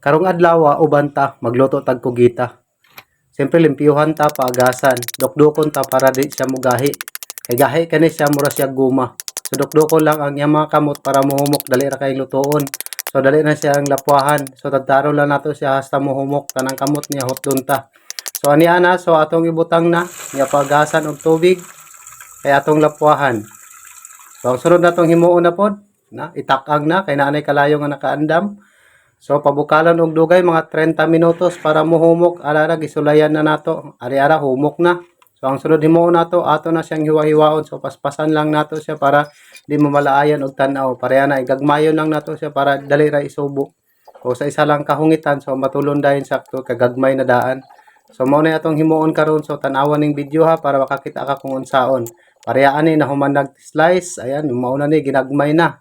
Karong adlaw uban ta magluto tag kugita. Siyempre limpyuhan ta paagasan. Dukdukon ta para di siya mugahi. Kay gahi kani siya mura siya guma. So dukdukon lang ang iyang mga kamot para muhumok dali ra kay lutoon. So dali na siya ang lapuahan. So tadtaro lang nato siya hasta muhumok tanang kamot niya hotdon ta. So ani ana so atong ibutang na niya paagasan og tubig kay atong lapuahan. So ang sunod natong himuon na pod na itakag na kay naanay kalayo nga nakaandam. So pabukalan og dugay mga 30 minutos para muhumok arara gisulayan na nato. Ari-ara humok na. So ang sunod himuon nato ato na siyang hiwa-hiwaon. So paspasan lang nato siya para di mamalaayan og tan-aw. Pareha na igagmayon lang nato siya para dali ra isubo. O sa isa lang kahungitan so matulon dayon sakto kagagmay na daan. So mao na atong himuon karon so tan-awan ning video ha para makakita ka kung unsaon. Parehaan ni nahuman slice. Ayan, mao ni ginagmay na.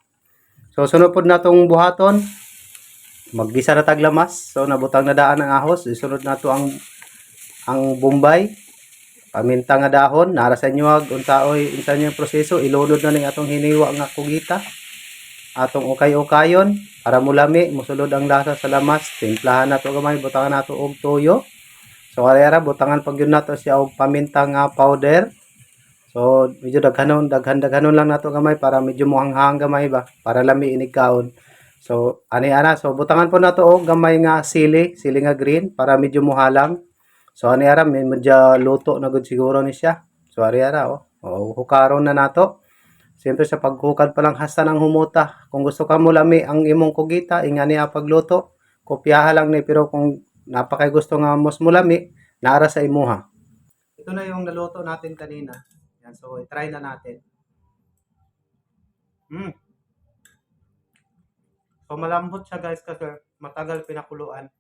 So sunod pod natong buhaton. Maggisa na taglamas. So nabutang na daan ang ahos. Isunod nato ang ang bombay. Paminta nga dahon, nara sa inyo ag unsaoy unsa niyo proseso ilunod na ning atong hiniwa nga kugita. Atong ukay-ukayon para mulami, musulod ang lasa sa lamas. Timplahan nato gamay, butangan nato og toyo. So ara butangan pag yun nato siya og paminta nga powder. So medyo daghanon, daghan-daghanon lang nato gamay para medyo muhanghang gamay ba para lami inig kaon. So ani ana so butangan po nato og gamay nga sili, sili nga green para medyo muhalang. So ani ara medyo luto na gud siguro ni siya. So ari ara oh. oh hukaron na nato. Siyempre sa paghukad pa lang hasta ng humuta. Kung gusto ka mo lami ang imong kugita, ingani a pagluto. Kopyaha lang ni pero kung napakay gusto nga mos mulami, naara sa imuha. Ito na yung naluto natin kanina. Yan, so try na natin. Mm. So malambot siya guys kasi matagal pinakuluan.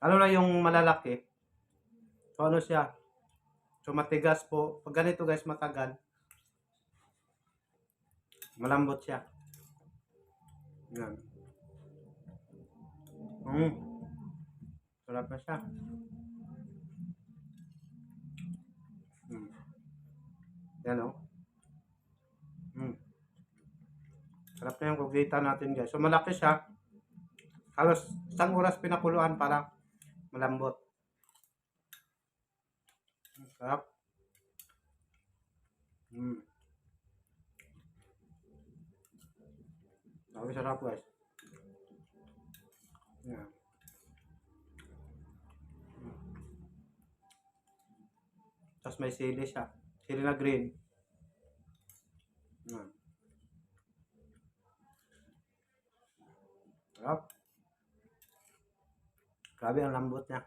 Ano na yung malalaki? So ano siya? So matigas po. Pag ganito guys matagal. Malambot siya. Yan. Mm. Sarap na siya. Mm. Yan o. Mm. Sarap na yung kugita natin guys. So malaki siya. Halos isang oras pinakuluan para malambot. Sarap. Mm. Sabi sarap guys. Yan. Tapos may sili siya. Sili na green. Yan. Sarap. Grabe ang lambot niya.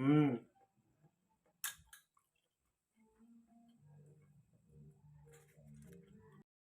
Mm.